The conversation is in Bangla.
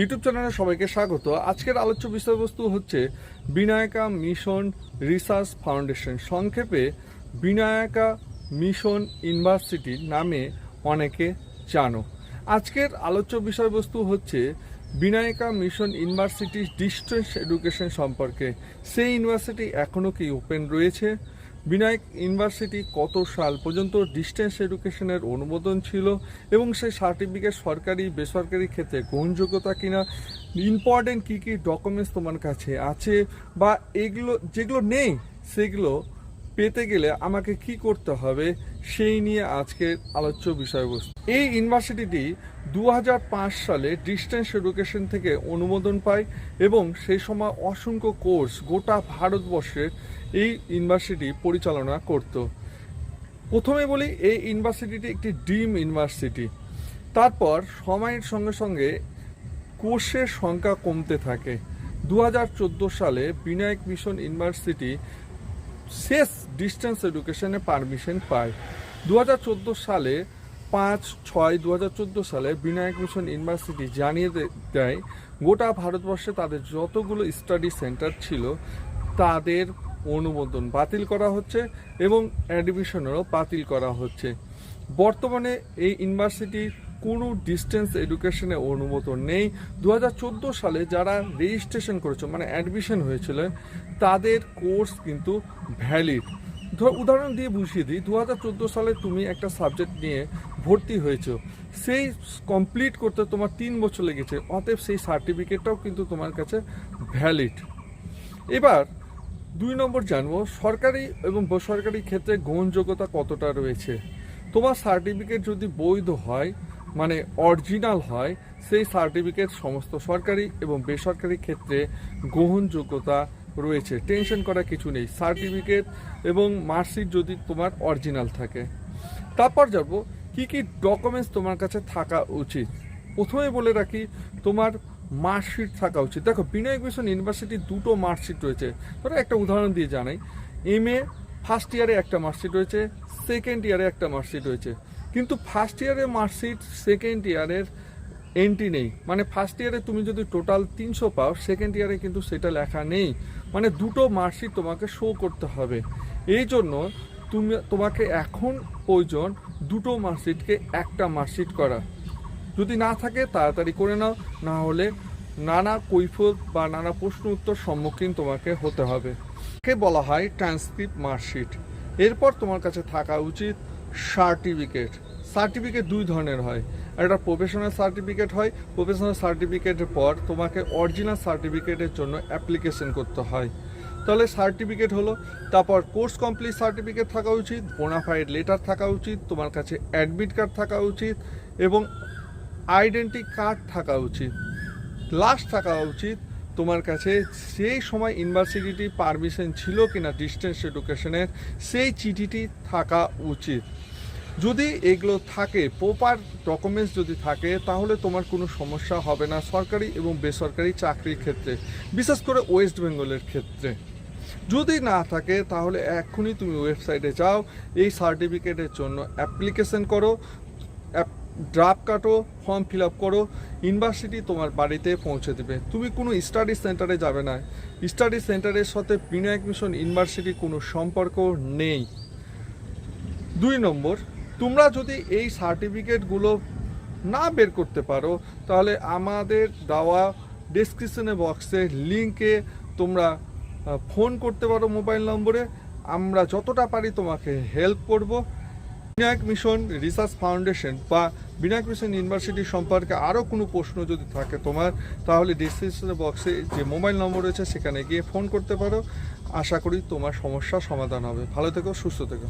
ইউটিউব চ্যানেলে সবাইকে স্বাগত। আজকের আলোচ্য বিষয়বস্তু হচ্ছে বিনায়কা মিশন রিসার্চ ফাউন্ডেশন। সংক্ষেপে, বিনায়কা মিশন ইউনিভার্সিটি নামে অনেকে জানো। আজকের আলোচ্য বিষয়বস্তু হচ্ছে বিনায়কা মিশন ইউনিভার্সিটির ডিস্টেন্স এডুকেশন সম্পর্কে। সেই ইউনিভার্সিটি এখনও কি ওপেন রয়েছে? বিনায়ক ইউনিভার্সিটি কত সাল পর্যন্ত ডিস্টেন্স এডুকেশনের অনুমোদন ছিল এবং সেই সার্টিফিকেট সরকারি, বেসরকারি ক্ষেত্রে গ্রহণযোগ্যতা কিনা ইম্পর্টেন্ট কী কী ডকুমেন্টস তোমার কাছে আছে বা এগুলো, যেগুলো নেই, সেগুলো পেতে গেলে আমাকে কি করতে হবে সেই নিয়ে আজকের আলোচ্য বিষয়বস্তু। এই ইউনিভার্সিটিটি দু হাজার পাঁচ সালে ডিস্টেন্স এডুকেশন থেকে অনুমোদন পায় এবং সেই সময় অসংখ্য কোর্স গোটা ভারতবর্ষের এই ইউনিভার্সিটি পরিচালনা করত। প্রথমে বলি এই ইউনিভার্সিটিটি একটি ডিম ইউনিভার্সিটি। তারপর সময়ের সঙ্গে সঙ্গে কোর্সের সংখ্যা কমতে থাকে। দু হাজার চোদ্দ সালে বিনায়ক মিশন ইউনিভার্সিটি শেষ ডিস্টেন্স এডুকেশনে পারমিশন পায়। দু হাজার চোদ্দ সালে পাঁচ ছয় দু সালে বিনায়ক মিশন ইউনিভার্সিটি জানিয়ে দেয়, গোটা ভারতবর্ষে তাদের যতগুলো স্টাডি সেন্টার ছিল, তাদের অনুমোদন বাতিল করা হচ্ছে এবং অ্যাডমিশনেরও বাতিল করা হচ্ছে। বর্তমানে এই ইউনিভার্সিটির কোনো ডিস্টেন্স এডুকেশনে অনুমোদন নেই। দু হাজার চোদ্দ সালে যারা রেজিস্ট্রেশন করেছে মানে অ্যাডমিশন হয়েছিল, তাদের কোর্স কিন্তু ভ্যালিড ধর, উদাহরণ দিয়ে বুঝিয়ে দিই দু হাজার চোদ্দ সালে তুমি একটা সাবজেক্ট নিয়ে ভর্তি হয়েছো। সেই কমপ্লিট করতে তোমার তিন বছর লেগেছে, অতএব সেই সার্টিফিকেটটাও কিন্তু তোমার কাছে ভ্যালিড এবার দুই নম্বর জানব, সরকারি এবং বেসরকারি ক্ষেত্রে গ্রহণযোগ্যতা কতটা রয়েছে? তোমার সার্টিফিকেট যদি বৈধ হয় মানে অরিজিনাল হয়, সেই সার্টিফিকেট সমস্ত সরকারি এবং বেসরকারি ক্ষেত্রে গ্রহণযোগ্যতা রয়েছে। টেনশন করা কিছু নেই। সার্টিফিকেট এবং মার্কশিট যদি তোমার অরিজিনাল থাকে। তারপর যাব, কি কি ডকুমেন্টস তোমার কাছে থাকা উচিত? প্রথমে বলে রাখি, তোমার মার্কশিট থাকা উচিত। দেখো বিনয় মিশন ইউনিভার্সিটির দুটো মার্কশিট রয়েছে। ধরো একটা উদাহরণ দিয়ে জানাই। এম এ ফার্স্ট ইয়ারে একটা মার্কশিট রয়েছে সেকেন্ড ইয়ারে একটা মার্কশিট রয়েছে। কিন্তু ফার্স্ট ইয়ারের মার্কশিট সেকেন্ড ইয়ারের এন্ট্রি নেই। মানে ফার্স্ট ইয়ারে তুমি যদি টোটাল তিনশো পাও সেকেন্ড ইয়ারে কিন্তু সেটা লেখা নেই। মানে দুটো মার্কশিট তোমাকে শো করতে হবে। এই জন্য তুমি, তোমাকে এখন প্রয়োজন দুটো মার্কশিটকে একটা মার্কশিট করা। যদি না থাকে, তাড়াতাড়ি করে নাও। না হলে নানা কৈফত বা নানা প্রশ্ন উত্তর সম্মুখীন তোমাকে হতে হবে। কে বলা হয় ট্রান্সক্রিপ্ট মার্কশিট এরপর তোমার কাছে থাকা উচিত সার্টিফিকেট। সার্টিফিকেট দুই ধরনের হয়। একটা প্রফেশনাল সার্টিফিকেট হয়, প্রফেশনাল সার্টিফিকেটের পর তোমাকে অরিজিনাল সার্টিফিকেটের জন্য অ্যাপ্লিকেশন করতে হয়। তাহলে সার্টিফিকেট হলো, তারপর কোর্স কমপ্লিট সার্টিফিকেট থাকা উচিত বোনাফাইড লেটার থাকা উচিত, তোমার কাছে অ্যাডমিট কার্ড থাকা উচিত, এবং আইডেন্টি কার্ড থাকা উচিত। লাস্ট থাকা উচিত তোমার কাছে সেই সময় ইউনিভার্সিটি পারমিশন ছিল কিনা ডিস্টেন্স এডুকেশনের সেই চিঠিটি থাকা উচিত। যদি এগুলো থাকে প্রপার ডকুমেন্টস যদি থাকে, তাহলে তোমার কোনো সমস্যা হবে না সরকারি এবং বেসরকারি চাকরির ক্ষেত্রে, বিশেষ করে ওয়েস্ট বেঙ্গলের ক্ষেত্রে। যদি না থাকে, তাহলে এক্ষুনি তুমি ওয়েবসাইটে যাও, এই সার্টিফিকেটের জন্য অ্যাপ্লিকেশন করো। ড্রাফট কাটো, ফর্ম ফিল আপ করো, ইউনিভার্সিটি তোমার বাড়িতে পৌঁছে দেবে। তুমি কোনো স্টাডি সেন্টারে যাবে না। স্টাডি সেন্টারের সাথে বিনায়ক মিশন ইউনিভার্সিটির কোনো সম্পর্ক নেই। দুই নম্বর, তোমরা যদি এই সার্টিফিকেটগুলো না বের করতে পারো, তাহলে আমাদের দেওয়া ডেসক্রিপশনে বক্সে লিঙ্কে তোমরা ফোন করতে পারো মোবাইল নম্বরে। আমরা যতটা পারি তোমাকে হেল্প করব। বিনায়ক মিশন, রিসার্চ ফাউন্ডেশন বা বিনায়ক মিশন ইউনিভার্সিটি সম্পর্কে আরও কোনো প্রশ্ন যদি থাকে তোমার, তাহলে ডিসক্রিপশন বক্সে যে মোবাইল নম্বর রয়েছে সেখানে গিয়ে ফোন করতে পারো। আশা করি তোমার সমস্যা সমাধান হবে। ভালো থেকো, সুস্থ থেকো।